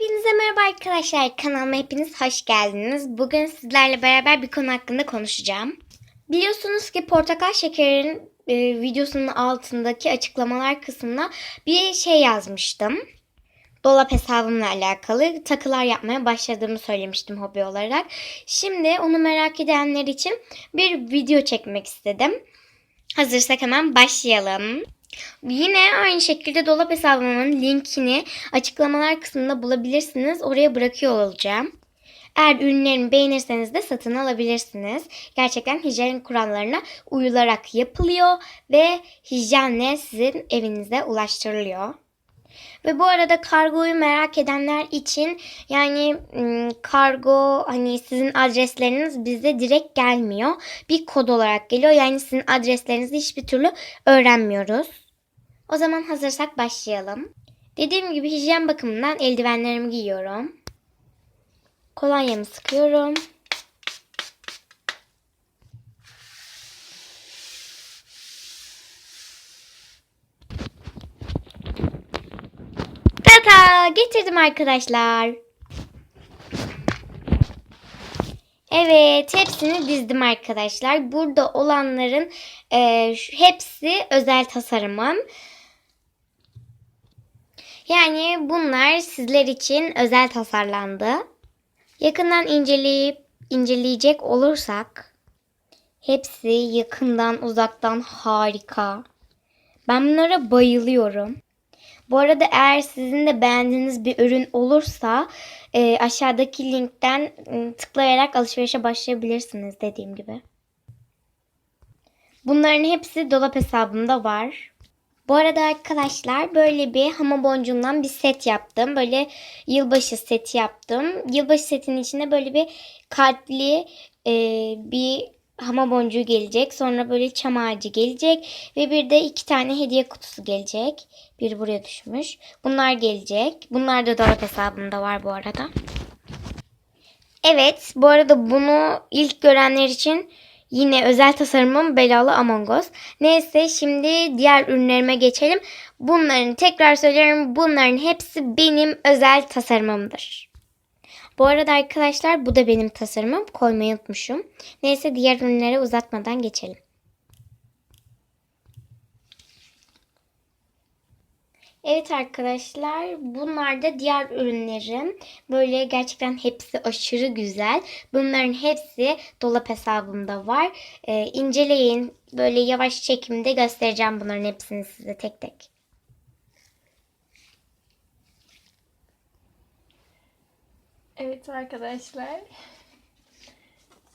Hepinize merhaba arkadaşlar. Kanalıma hepiniz hoş geldiniz. Bugün sizlerle beraber bir konu hakkında konuşacağım. Biliyorsunuz ki portakal şekerinin e, videosunun altındaki açıklamalar kısmına bir şey yazmıştım. Dolap hesabımla alakalı takılar yapmaya başladığımı söylemiştim hobi olarak. Şimdi onu merak edenler için bir video çekmek istedim. Hazırsak hemen başlayalım. Yine aynı şekilde dolap hesabımın linkini açıklamalar kısmında bulabilirsiniz. Oraya bırakıyor olacağım. Eğer ürünlerimi beğenirseniz de satın alabilirsiniz. Gerçekten hijyen kurallarına uyularak yapılıyor ve hijyenle sizin evinize ulaştırılıyor. Ve bu arada kargoyu merak edenler için yani ım, kargo hani sizin adresleriniz bize direkt gelmiyor. Bir kod olarak geliyor. Yani sizin adreslerinizi hiçbir türlü öğrenmiyoruz. O zaman hazırsak başlayalım. Dediğim gibi hijyen bakımından eldivenlerimi giyiyorum. Kolonyamı sıkıyorum. Tata getirdim arkadaşlar. Evet hepsini dizdim arkadaşlar. Burada olanların e, hepsi özel tasarımım. Yani bunlar sizler için özel tasarlandı. Yakından inceleyip inceleyecek olursak hepsi yakından uzaktan harika. Ben bunlara bayılıyorum. Bu arada eğer sizin de beğendiğiniz bir ürün olursa e, aşağıdaki linkten e, tıklayarak alışverişe başlayabilirsiniz dediğim gibi. Bunların hepsi dolap hesabımda var. Bu arada arkadaşlar böyle bir hamam boncuğundan bir set yaptım. Böyle yılbaşı seti yaptım. Yılbaşı setinin içinde böyle bir kalpli e, bir hamam boncuğu gelecek. Sonra böyle çam ağacı gelecek. Ve bir de iki tane hediye kutusu gelecek. Biri buraya düşmüş. Bunlar gelecek. Bunlar da dolap hesabımda var bu arada. Evet bu arada bunu ilk görenler için yine özel tasarımım belalı Among Us. Neyse şimdi diğer ürünlerime geçelim. Bunların tekrar söylüyorum bunların hepsi benim özel tasarımımdır. Bu arada arkadaşlar bu da benim tasarımım. Koymayı unutmuşum. Neyse diğer ürünlere uzatmadan geçelim. Evet arkadaşlar bunlar da diğer ürünlerim. Böyle gerçekten hepsi aşırı güzel. Bunların hepsi dolap hesabımda var. Ee, inceleyin. Böyle yavaş çekimde göstereceğim bunların hepsini size tek tek. Evet arkadaşlar.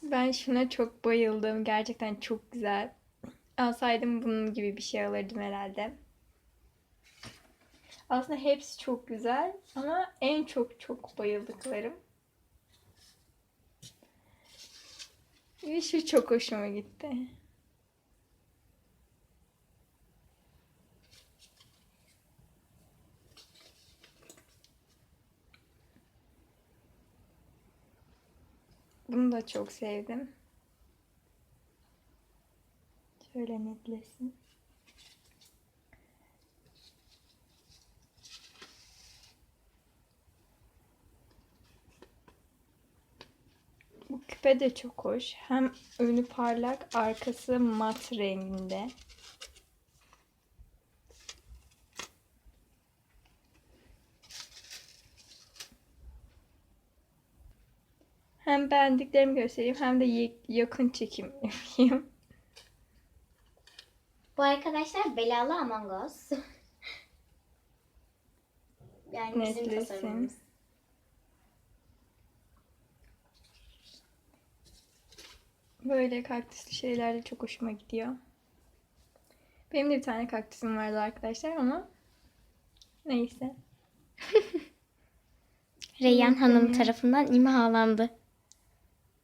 Ben şuna çok bayıldım. Gerçekten çok güzel. Alsaydım bunun gibi bir şey alırdım herhalde. Aslında hepsi çok güzel ama en çok çok bayıldıklarım. Ve şu çok hoşuma gitti. Bunu da çok sevdim. Şöyle netlesin. Bu küpe de çok hoş. Hem önü parlak, arkası mat renginde. Hem beğendiklerimi göstereyim hem de yakın çekim yapayım. Bu arkadaşlar belalı Among Us. yani bizim Netlesin. tasarımımız. Böyle kaktüslü şeyler de çok hoşuma gidiyor. Benim de bir tane kaktüsüm vardı arkadaşlar ama neyse. Reyyan Hanım tarafından imhalandı.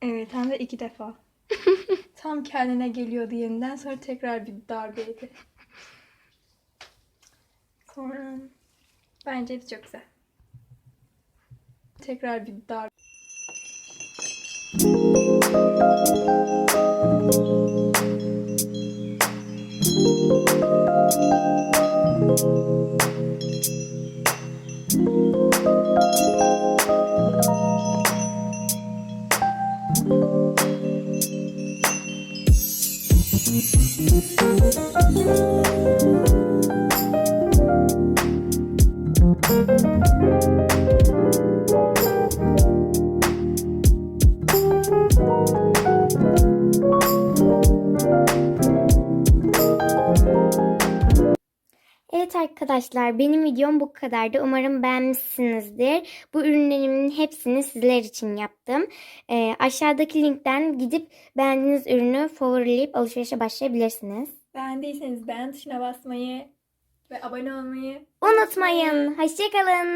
Evet hem de iki defa. Tam kendine geliyordu yeniden sonra tekrar bir darbe yedi. Sonra bence de çok güzel. Tekrar bir darbe. Arkadaşlar benim videom bu kadardı. Umarım beğenmişsinizdir. Bu ürünlerimin hepsini sizler için yaptım. Ee, aşağıdaki linkten gidip beğendiğiniz ürünü favorileyip alışverişe başlayabilirsiniz. Beğendiyseniz beğen tuşuna basmayı ve abone olmayı Unutmayın. Hoşçakalın.